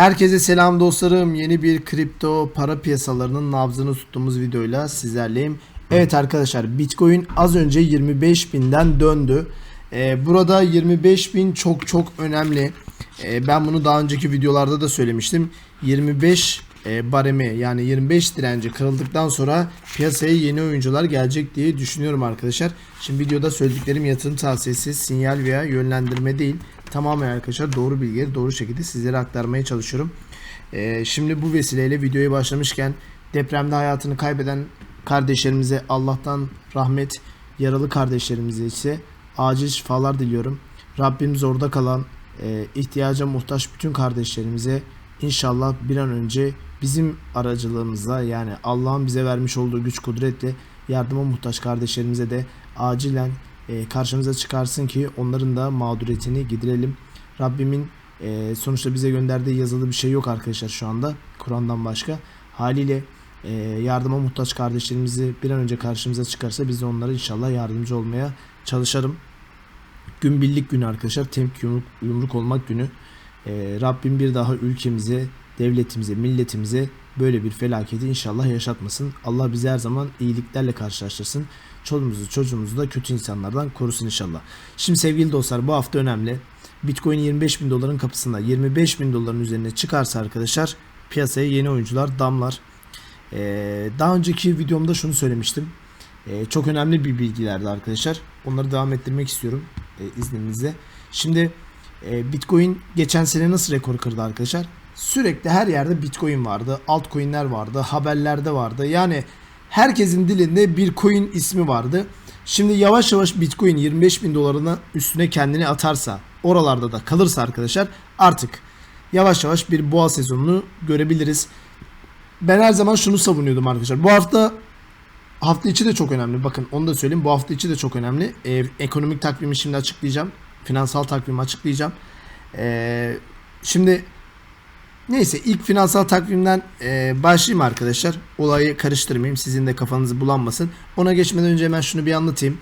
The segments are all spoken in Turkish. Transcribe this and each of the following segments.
Herkese selam dostlarım. Yeni bir kripto para piyasalarının nabzını tuttuğumuz videoyla sizlerleyim. Evet arkadaşlar Bitcoin az önce 25.000'den döndü. Ee, burada 25.000 çok çok önemli. Ee, ben bunu daha önceki videolarda da söylemiştim. 25 e, baremi yani 25 direnci kırıldıktan sonra piyasaya yeni oyuncular gelecek diye düşünüyorum arkadaşlar. Şimdi videoda söylediklerim yatırım tavsiyesi, sinyal veya yönlendirme değil. Tamamen arkadaşlar doğru bilgileri doğru şekilde sizlere aktarmaya çalışıyorum. Ee, şimdi bu vesileyle videoya başlamışken depremde hayatını kaybeden kardeşlerimize Allah'tan rahmet, yaralı kardeşlerimize ise acil şifalar diliyorum. Rabbimiz orada kalan, e, ihtiyaca muhtaç bütün kardeşlerimize inşallah bir an önce bizim aracılığımızla yani Allah'ın bize vermiş olduğu güç kudretle yardıma muhtaç kardeşlerimize de acilen karşımıza çıkarsın ki onların da mağduriyetini giderelim. Rabbimin e, sonuçta bize gönderdiği yazılı bir şey yok arkadaşlar şu anda Kur'an'dan başka. Haliyle e, yardıma muhtaç kardeşlerimizi bir an önce karşımıza çıkarsa biz de onlara inşallah yardımcı olmaya çalışırım. Gün birlik günü arkadaşlar. Temk yumruk, yumruk olmak günü. E, Rabbim bir daha ülkemize, devletimize, milletimize böyle bir felaketi inşallah yaşatmasın. Allah bizi her zaman iyiliklerle karşılaştırsın. Çoluğumuzu çocuğumuzu da kötü insanlardan korusun inşallah. Şimdi sevgili dostlar bu hafta önemli. Bitcoin 25 bin doların kapısında 25 bin doların üzerine çıkarsa arkadaşlar piyasaya yeni oyuncular damlar. Ee, daha önceki videomda şunu söylemiştim. Ee, çok önemli bir bilgilerdi arkadaşlar. Onları devam ettirmek istiyorum e, izninizle. Şimdi e, Bitcoin geçen sene nasıl rekor kırdı arkadaşlar? Sürekli her yerde Bitcoin vardı, altcoin'ler vardı, haberlerde vardı. Yani herkesin dilinde bir coin ismi vardı. Şimdi yavaş yavaş Bitcoin 25 bin dolarına üstüne kendini atarsa, oralarda da kalırsa arkadaşlar artık yavaş yavaş bir boğa sezonunu görebiliriz. Ben her zaman şunu savunuyordum arkadaşlar. Bu hafta hafta içi de çok önemli. Bakın onu da söyleyeyim. Bu hafta içi de çok önemli. Ee, ekonomik takvimi şimdi açıklayacağım. Finansal takvimi açıklayacağım. Ee, şimdi neyse ilk finansal takvimden e, başlayayım arkadaşlar. Olayı karıştırmayayım. Sizin de kafanızı bulanmasın. Ona geçmeden önce hemen şunu bir anlatayım.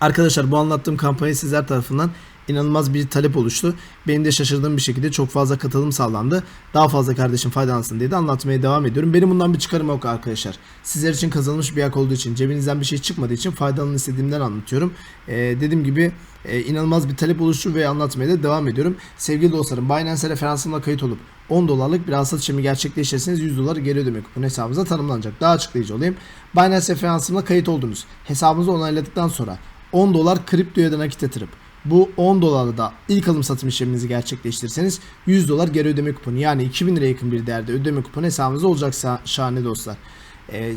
Arkadaşlar bu anlattığım kampanya sizler tarafından inanılmaz bir talep oluştu. Benim de şaşırdığım bir şekilde çok fazla katılım sağlandı. Daha fazla kardeşim faydalansın diye de anlatmaya devam ediyorum. Benim bundan bir çıkarım yok arkadaşlar. Sizler için kazanılmış bir hak olduğu için, cebinizden bir şey çıkmadığı için faydalanın istediğimden anlatıyorum. Ee, dediğim gibi e, inanılmaz bir talep oluştu ve anlatmaya da devam ediyorum. Sevgili dostlarım Binance referansımla kayıt olup 10 dolarlık bir alsat işlemi gerçekleştirirseniz 100 dolar geri ödeme kuponu hesabınıza tanımlanacak. Daha açıklayıcı olayım. Binance referansımla kayıt oldunuz. Hesabınızı onayladıktan sonra 10 dolar kriptoya da nakit yatırıp bu 10 dolarla da ilk alım satım işleminizi gerçekleştirirseniz 100 dolar geri ödeme kuponu yani 2000 liraya yakın bir değerde ödeme kuponu hesabınızda olacaksa şahane dostlar. Ee,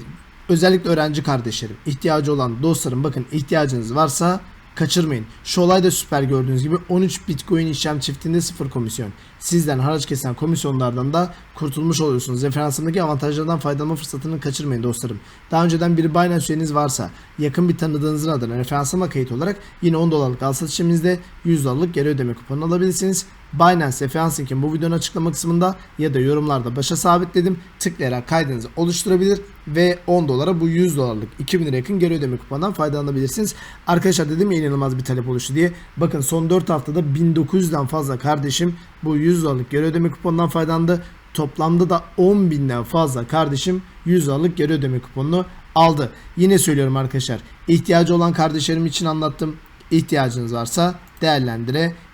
özellikle öğrenci kardeşlerim, ihtiyacı olan dostlarım bakın ihtiyacınız varsa kaçırmayın. Şu olay da süper gördüğünüz gibi 13 Bitcoin işlem çiftinde sıfır komisyon. Sizden haraç kesen komisyonlardan da kurtulmuş oluyorsunuz. Referansımdaki avantajlardan faydalanma fırsatını kaçırmayın dostlarım. Daha önceden bir Binance üyeniz varsa yakın bir tanıdığınızın adına referansıma kayıt olarak yine 10 dolarlık alsat işleminizde 100 dolarlık geri ödeme kuponu alabilirsiniz. Binance referans linkin bu videonun açıklama kısmında ya da yorumlarda başa sabitledim. Tıklayarak kaydınızı oluşturabilir ve 10 dolara bu 100 dolarlık 2000 lira yakın geri ödeme kuponundan faydalanabilirsiniz. Arkadaşlar dedim ya inanılmaz bir talep oluştu diye. Bakın son 4 haftada 1900'den fazla kardeşim bu 100 dolarlık geri ödeme kuponundan faydalandı. Toplamda da 10 binden fazla kardeşim 100 dolarlık geri ödeme kuponunu aldı. Yine söylüyorum arkadaşlar. ihtiyacı olan kardeşlerim için anlattım. İhtiyacınız varsa değerlendirebilirsiniz.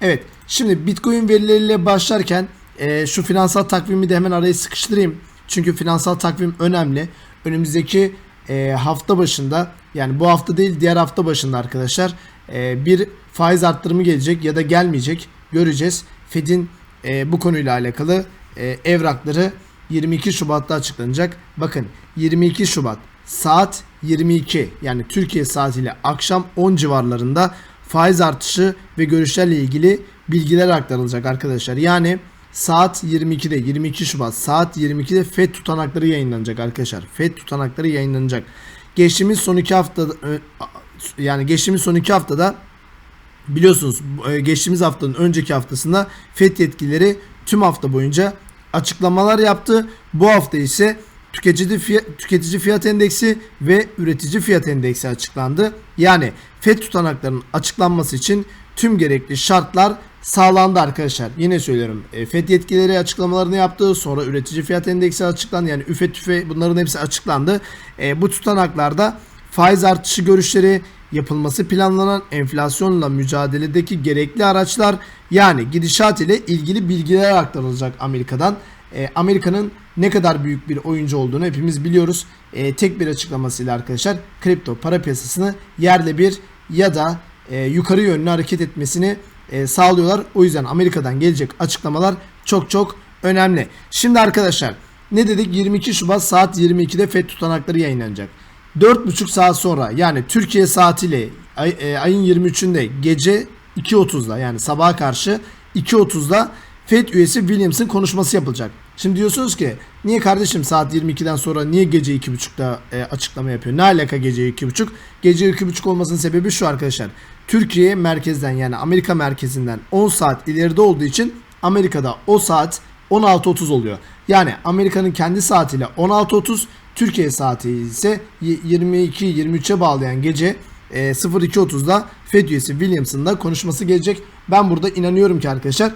Evet şimdi Bitcoin verileriyle başlarken e, şu finansal takvimi de hemen araya sıkıştırayım. Çünkü finansal takvim önemli. Önümüzdeki e, hafta başında yani bu hafta değil diğer hafta başında arkadaşlar e, bir faiz arttırımı gelecek ya da gelmeyecek göreceğiz. Fed'in e, bu konuyla alakalı e, evrakları 22 Şubat'ta açıklanacak. Bakın 22 Şubat saat 22 yani Türkiye saatiyle akşam 10 civarlarında faiz artışı ve görüşlerle ilgili bilgiler aktarılacak arkadaşlar. Yani saat 22'de 22 Şubat saat 22'de FED tutanakları yayınlanacak arkadaşlar. FED tutanakları yayınlanacak. Geçtiğimiz son iki hafta yani geçtiğimiz son iki haftada biliyorsunuz e, geçtiğimiz haftanın önceki haftasında FED yetkilileri tüm hafta boyunca açıklamalar yaptı. Bu hafta ise tüketici fiyat, tüketici fiyat endeksi ve üretici fiyat endeksi açıklandı. Yani FED tutanaklarının açıklanması için tüm gerekli şartlar sağlandı arkadaşlar. Yine söylüyorum. E, FED yetkileri açıklamalarını yaptı. Sonra üretici fiyat endeksi açıklandı. Yani üfe tüfe bunların hepsi açıklandı. E, bu tutanaklarda faiz artışı görüşleri, yapılması planlanan enflasyonla mücadeledeki gerekli araçlar yani gidişat ile ilgili bilgiler aktarılacak Amerika'dan. E, Amerika'nın ne kadar büyük bir oyuncu olduğunu hepimiz biliyoruz. E, tek bir açıklamasıyla arkadaşlar kripto para piyasasını yerle bir ya da e, yukarı yönlü hareket etmesini sağlıyorlar. O yüzden Amerika'dan gelecek açıklamalar çok çok önemli. Şimdi arkadaşlar ne dedik? 22 Şubat saat 22'de FED tutanakları yayınlanacak. 4,5 saat sonra yani Türkiye saatiyle ay, ayın 23'ünde gece 2.30'da yani sabaha karşı 2.30'da FED üyesi Williams'ın konuşması yapılacak. Şimdi diyorsunuz ki niye kardeşim saat 22'den sonra niye gece 2.30'da e, açıklama yapıyor? Ne alaka gece 2.30? Gece 2.30 olmasının sebebi şu arkadaşlar. Türkiye merkezden yani Amerika merkezinden 10 saat ileride olduğu için Amerika'da o saat 16.30 oluyor. Yani Amerika'nın kendi saatiyle 16.30, Türkiye saati ise 22-23'e bağlayan gece e, 02.30'da FED üyesi Williams'ın da konuşması gelecek. Ben burada inanıyorum ki arkadaşlar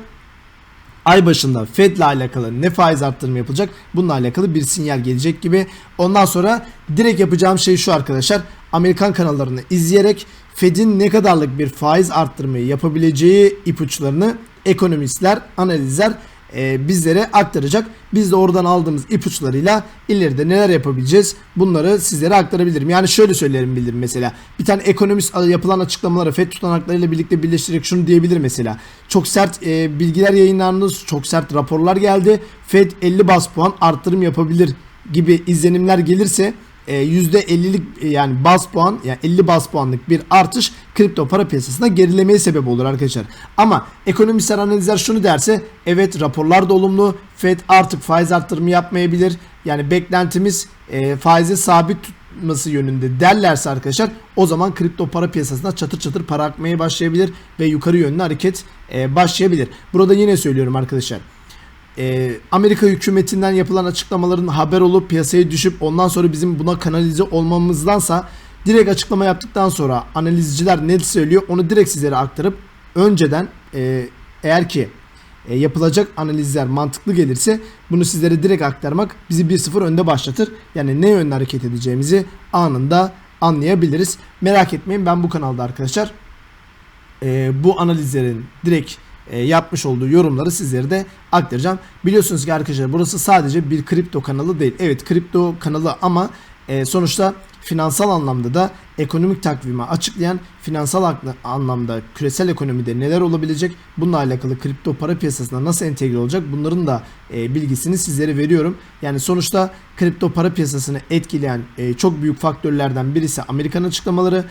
ay başında Fed ile alakalı ne faiz arttırımı yapılacak bununla alakalı bir sinyal gelecek gibi. Ondan sonra direkt yapacağım şey şu arkadaşlar. Amerikan kanallarını izleyerek Fed'in ne kadarlık bir faiz arttırmayı yapabileceği ipuçlarını ekonomistler, analizler e, bizlere aktaracak. Biz de oradan aldığımız ipuçlarıyla ileride neler yapabileceğiz bunları sizlere aktarabilirim. Yani şöyle söylerim bilirim mesela. Bir tane ekonomist yapılan açıklamaları FED tutanaklarıyla birlikte birleştirerek şunu diyebilir mesela. Çok sert e, bilgiler yayınlandı, çok sert raporlar geldi. FED 50 bas puan arttırım yapabilir gibi izlenimler gelirse %50'lik e, yani bas puan yani 50 bas puanlık bir artış kripto para piyasasında gerilemeye sebep olur arkadaşlar. Ama ekonomistler analizler şunu derse evet raporlar da olumlu. Fed artık faiz arttırımı yapmayabilir. Yani beklentimiz e, faizi sabit tutması yönünde derlerse arkadaşlar o zaman kripto para piyasasında çatır çatır para akmaya başlayabilir ve yukarı yönlü hareket e, başlayabilir. Burada yine söylüyorum arkadaşlar e, Amerika hükümetinden yapılan açıklamaların haber olup piyasaya düşüp ondan sonra bizim buna kanalize olmamızdansa direkt açıklama yaptıktan sonra analizciler ne söylüyor onu direkt sizlere aktarıp önceden e, eğer ki e, yapılacak analizler mantıklı gelirse bunu sizlere direkt aktarmak bizi 1-0 önde başlatır. Yani ne yönde hareket edeceğimizi anında anlayabiliriz. Merak etmeyin ben bu kanalda arkadaşlar e, bu analizlerin direkt e, yapmış olduğu yorumları sizlere de aktaracağım. Biliyorsunuz ki arkadaşlar burası sadece bir kripto kanalı değil. Evet kripto kanalı ama e, sonuçta finansal anlamda da ekonomik takvimi açıklayan finansal anlamda küresel ekonomide neler olabilecek bununla alakalı kripto para piyasasına nasıl entegre olacak bunların da e, bilgisini sizlere veriyorum. Yani sonuçta kripto para piyasasını etkileyen çok büyük faktörlerden birisi Amerikan açıklamaları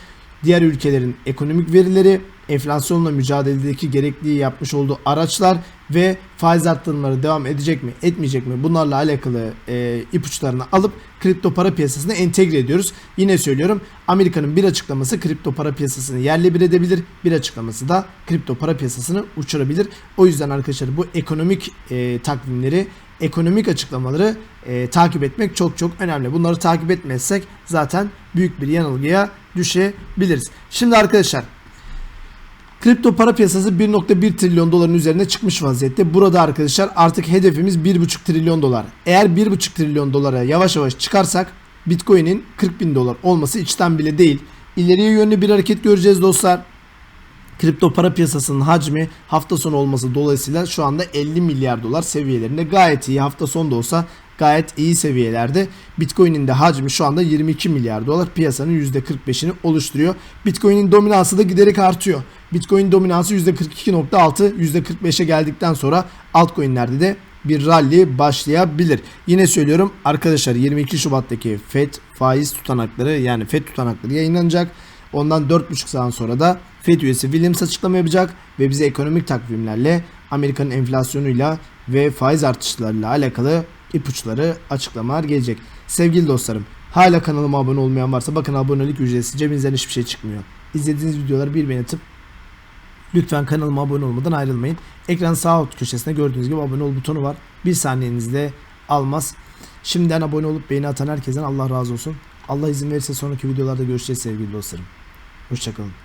diğer ülkelerin ekonomik verileri, enflasyonla mücadeledeki gerekliği yapmış olduğu araçlar ve faiz arttırımları devam edecek mi, etmeyecek mi bunlarla alakalı e, ipuçlarını alıp kripto para piyasasına entegre ediyoruz. Yine söylüyorum Amerika'nın bir açıklaması kripto para piyasasını yerle bir edebilir, bir açıklaması da kripto para piyasasını uçurabilir. O yüzden arkadaşlar bu ekonomik e, takvimleri ekonomik açıklamaları e, takip etmek çok çok önemli. Bunları takip etmezsek zaten büyük bir yanılgıya düşebiliriz. Şimdi arkadaşlar kripto para piyasası 1.1 trilyon doların üzerine çıkmış vaziyette. Burada arkadaşlar artık hedefimiz 1.5 trilyon dolar. Eğer 1.5 trilyon dolara yavaş yavaş çıkarsak Bitcoin'in 40 bin dolar olması içten bile değil. İleriye yönlü bir hareket göreceğiz dostlar. Kripto para piyasasının hacmi hafta sonu olması dolayısıyla şu anda 50 milyar dolar seviyelerinde gayet iyi. Hafta sonu da olsa gayet iyi seviyelerde. Bitcoin'in de hacmi şu anda 22 milyar dolar piyasanın %45'ini oluşturuyor. Bitcoin'in dominansı da giderek artıyor. Bitcoin dominansı %42.6 %45'e geldikten sonra altcoin'lerde de bir rally başlayabilir. Yine söylüyorum arkadaşlar 22 Şubat'taki FED faiz tutanakları yani FED tutanakları yayınlanacak. Ondan 4,5 saat sonra da FED üyesi Williams açıklama yapacak ve bize ekonomik takvimlerle Amerika'nın enflasyonuyla ve faiz artışlarıyla alakalı ipuçları açıklamalar gelecek. Sevgili dostlarım hala kanalıma abone olmayan varsa bakın abonelik ücretsiz cebinizden hiçbir şey çıkmıyor. İzlediğiniz videoları bir beğeni lütfen kanalıma abone olmadan ayrılmayın. Ekran sağ alt köşesinde gördüğünüz gibi abone ol butonu var. Bir saniyenizde almaz. Şimdiden abone olup beğeni atan herkesten Allah razı olsun. Allah izin verirse sonraki videolarda görüşeceğiz sevgili dostlarım. Hoşçakalın.